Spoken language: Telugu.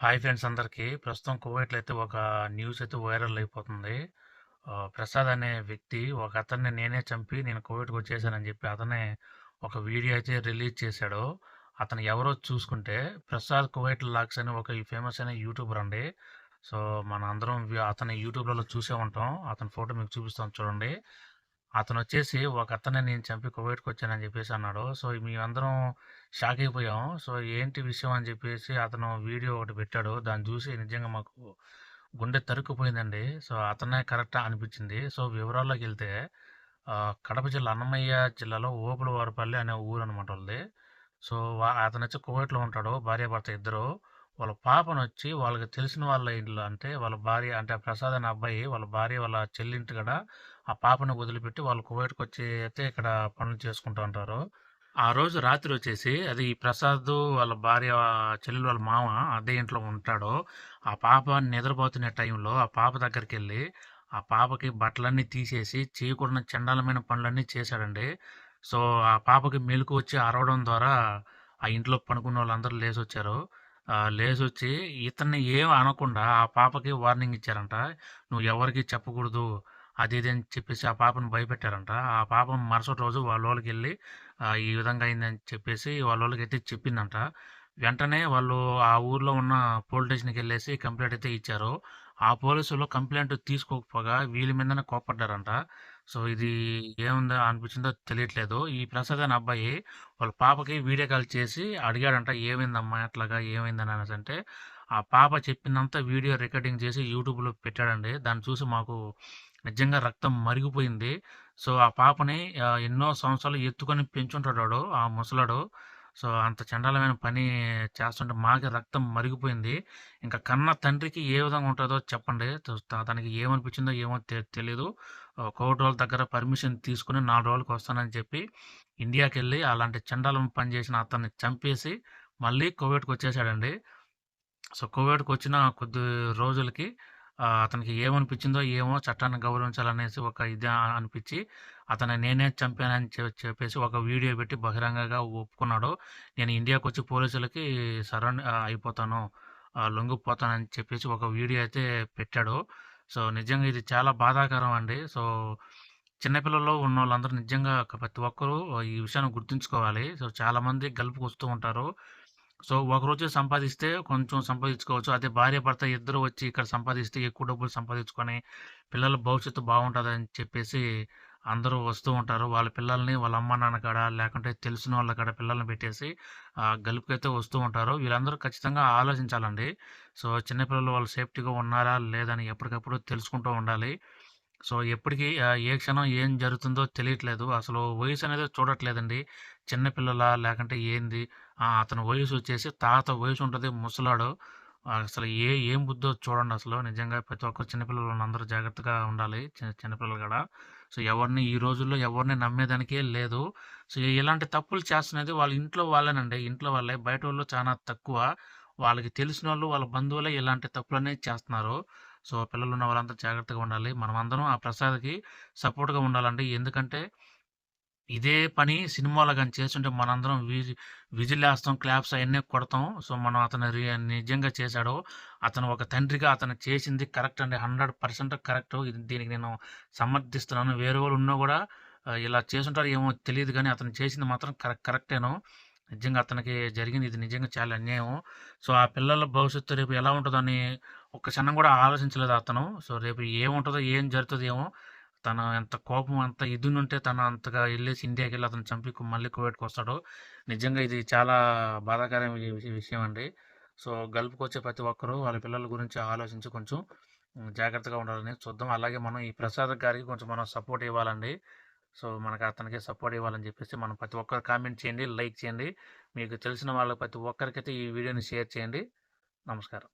హాయ్ ఫ్రెండ్స్ అందరికీ. ప్రస్తుతం కువైట్‌లో అయితే ఒక న్యూస్ అయితే వైరల్ అయిపోతుంది. ప్రసాద్ అనే వ్యక్తి ఒక అతన్ని నేనే చంపి నేను కువైట్‌కొచ్చేసానని చెప్పి అతనే ఒక వీడియో అయితే రిలీజ్ చేశాడు. అతను ఎవరో చూసుకుంటే ప్రసాద్ కువైట్ లాక్స్ అని ఒక ఫేమస్ అయిన యూట్యూబర్ అండి. సో, మన అందరం అతని యూట్యూబ్‌లలో చూసే ఉంటాం. అతని ఫోటో మీకు చూపిస్తాం చూడండి. అతనొచ్చేసి ఒక అతనే నేను చంపి కువైట్‌కొచ్చానని చెప్పేసి అన్నాడు. సో, మేమందరం షాక్ అయిపోయాం. సో, ఏంటి విషయం అని చెప్పేసి అతను వీడియో ఒకటి పెట్టాడు. దాన్ని చూసి నిజంగా మాకు గుండె తరుక్కుపోయిందండి. సో, అతనే కరెక్ట్ అనిపించింది. సో, వివరాల్లోకి వెళ్తే కడప జిల్లా అన్నమయ్య జిల్లాలో ఓపులవారిపల్లి అనే ఊరు అనమాట వాళ్ళది. సో, అతను వచ్చి కువైట్‌లో ఉంటాడు. భార్యాభర్త ఇద్దరు. వాళ్ళ పాపనొచ్చి వాళ్ళకి తెలిసిన వాళ్ళ ఇంట్లో అంటే వాళ్ళ భార్య అంటే ప్రసాద్ అనే అబ్బాయి వాళ్ళ భార్య వాళ్ళ చెల్లింటికాడ ఆ పాపని వదిలిపెట్టి వాళ్ళు కువైట్‌కొచ్చి అయితే ఇక్కడ పనులు చేసుకుంటూ ఉంటారు. ఆ రోజు రాత్రి వచ్చేసి అది ఈ ప్రసాద్ వాళ్ళ భార్య చెల్లెలు వాళ్ళ మామ అదే ఇంట్లో ఉంటాడో ఆ పాప నిద్రపోతున్న టైంలో ఆ పాప దగ్గరికి వెళ్ళి ఆ పాపకి బట్టలన్నీ తీసేసి చేయకూడని చండాలమైన పనులన్నీ చేశాడండి. సో, ఆ పాపకి మెలకు వచ్చి అరవడం ద్వారా ఆ ఇంట్లో పనుకున్న వాళ్ళందరూ లేచి వచ్చారు ఆహ్, వచ్చి ఇతన్ని ఏం అనకుండా ఆ పాపకి వార్నింగ్ ఇచ్చారంట. "నువ్వు ఎవరికి చెప్పకూడదు" అది ఇది అని చెప్పేసి ఆ పాపను భయపెట్టారంట. ఆ పాప మరుసటి రోజు వాళ్ళకి వెళ్ళి ఈ విధంగా అయిందని చెప్పేసి వాళ్ళోళ్ళకైతే చెప్పిందంట. వెంటనే వాళ్ళు ఆ ఊర్లో ఉన్న పోలీస్ స్టేషన్కి వెళ్ళేసి కంప్లైంట్ అయితే ఇచ్చారు. ఆ పోలీసులు కంప్లైంట్ తీసుకోకపోగా వీళ్ళ మీదనే కోపడ్డారంట సో, ఇది ఏముందో అనిపించిందో తెలియట్లేదు. ఈ ప్రసాద్ అనే అబ్బాయి వాళ్ళ పాపకి వీడియో కాల్ చేసి అడిగాడంట, "ఏమైందమ్మా అట్లాగా ఏమైందని" అనేసంటే, ఆ పాప చెప్పిందంతా వీడియో రికార్డింగ్ చేసి యూట్యూబ్‌లో పెట్టాడండి. దాన్ని చూసి మాకు నిజంగా రక్తం మరిగిపోయింది. సో, ఆ పాపని ఎన్నో సంవత్సరాలు ఎత్తుకొని పెంచుంటాడు ఆ ముసలాడు సో, అంత చండాలమైన పని చేస్తుంటే మాకే రక్తం మరిగిపోయింది. ఇంకా కన్న తండ్రికి ఏ విధంగా ఉంటుందో చెప్పండి. తనకి ఏమనిపించిందో ఏమో తెలియదు కోటి రోజుల దగ్గర పర్మిషన్ తీసుకుని నాలుగు రోజులకి వస్తానని చెప్పి ఇండియాకి వెళ్ళి అలాంటి చండాలను పని చేసిన అతన్ని చంపేసి మళ్ళీ కోవిడ్కి వచ్చేసాడండి సో, కోవిడ్కి వచ్చిన కొద్ది రోజులకి అతనికి ఏమనిపించిందో ఏమో చట్టాన్ని గౌరవించాలనేసి ఒక ఇది అనిపించి అతన్ని నేనే చంపానని చెప్పేసి ఒక వీడియో పెట్టి బహిరంగంగా ఒప్పుకున్నాడు. నేను ఇండియాకి వచ్చి పోలీసులకి సరౌండ్ అయిపోతాను. లొంగిపోతానని చెప్పేసి ఒక వీడియో అయితే పెట్టాడు. సో, నిజంగా ఇది చాలా బాధాకరం అండి. సో, చిన్నపిల్లల్లో ఉన్న వాళ్ళందరూ నిజంగా ప్రతి ఒక్కరు ఈ విషయాన్ని గుర్తుంచుకోవాలి. సో, చాలామంది గల్ఫ్‌కొస్తూ ఉంటారు. సో, ఒకరోజు సంపాదిస్తే కొంచెం సంపాదించుకోవచ్చు. అదే భార్య భర్త ఇద్దరు వచ్చి ఇక్కడ సంపాదిస్తే ఎక్కువ డబ్బులు సంపాదించుకొని పిల్లల భవిష్యత్తు బాగుంటుందని చెప్పేసి అందరూ వస్తూ ఉంటారు. వాళ్ళ పిల్లల్ని వాళ్ళ అమ్మ నాన్న కాడ లేకుంటే తెలిసిన వాళ్ళ కాడ పిల్లల్ని పెట్టేసి గలుపుకైతే వస్తూ ఉంటారు. వీళ్ళందరూ ఖచ్చితంగా ఆలోచించాలండి. సో, చిన్నపిల్లలు వాళ్ళు సేఫ్టీగా ఉన్నారా లేదని ఎప్పటికప్పుడు తెలుసుకుంటూ ఉండాలి. సో, ఎప్పటికీ ఏ క్షణం ఏం జరుగుతుందో తెలియట్లేదు. అసలు వయసు అనేది చూడట్లేదండి. చిన్నపిల్లల లేకుంటే ఏంది? అతని వయసు వచ్చేసి తాత వయసు ఉంటుంది ముసలాడు. అసలు ఏ ఏం బుద్ధో చూడండి అసలు. నిజంగా ప్రతి ఒక్కరు చిన్నపిల్లలు అందరూ జాగ్రత్తగా ఉండాలి. చిన్న చిన్నపిల్లలు కూడా సో, ఎవరిని ఈ రోజుల్లో ఎవరిని నమ్మేదానికే లేదు. సో, ఇలాంటి తప్పులు చేస్తున్నది వాళ్ళ ఇంట్లో వాళ్ళేనండి. ఇంట్లో వాళ్ళే. బయట వాళ్ళు చాలా తక్కువ. వాళ్ళకి తెలిసిన వాళ్ళు వాళ్ళ బంధువులే ఇలాంటి తప్పులనేవి చేస్తున్నారు. సో, పిల్లలు ఉన్న వాళ్ళంతా జాగ్రత్తగా ఉండాలి. మనమందరం ఆ ప్రసాద్‌కి సపోర్ట్‌గా ఉండాలండి. ఎందుకంటే ఇదే పని సినిమాలో కానీ చేస్తుంటే మనందరం విజి విజిలేస్తాం, క్లాప్స్ అవన్నీ కొడతాం. సో, మనం అతను రి నిజంగా చేశాడు. అతను ఒక తండ్రిగా అతను చేసింది కరెక్ట్ అండి. 100% కరెక్ట్. ఇది దీనికి నేను సమర్థిస్తున్నాను. వేరే వాళ్ళు ఉన్నా కూడా ఇలా చేసుంటారో ఏమో తెలియదు కానీ అతను చేసింది మాత్రం కరెక్ట్ కరెక్టేను. నిజంగా అతనికి జరిగింది ఇది నిజంగా చాలా అన్యాయం. సో, ఆ పిల్లల భవిష్యత్తు రేపు ఎలా ఉంటుందని ఒక్క క్షణం కూడా ఆలోచించలేదు అతను. సో, రేపు ఏముంటుందో ఏం జరుగుతుందేమో ఏమో! తన ఎంత కోపం ఎంత ఇదునుంటే తను అంతగా వెళ్ళేసి ఇండియాకి వెళ్ళి అతను చంపి మళ్ళీ మళ్ళీ కువైట్‌కొస్తాడు. నిజంగా ఇది చాలా బాధాకరమైన విషయం అండి. సో, గల్ఫ్‌కొచ్చే ప్రతి ఒక్కరు వాళ్ళ పిల్లల గురించి ఆలోచించి కొంచెం జాగ్రత్తగా ఉండాలని చూద్దాం. అలాగే మనం ఈ ప్రసాద్ గారికి కొంచెం మనం సపోర్ట్ ఇవ్వాలండి. సో, మనకు అతనికి సపోర్ట్ ఇవ్వాలని చెప్పేసి మనం ప్రతి ఒక్కరు కామెంట్ చేయండి, లైక్ చేయండి. మీకు తెలిసిన వాళ్ళకి ప్రతి ఒక్కరికైతే ఈ వీడియోని షేర్ చేయండి. నమస్కారం.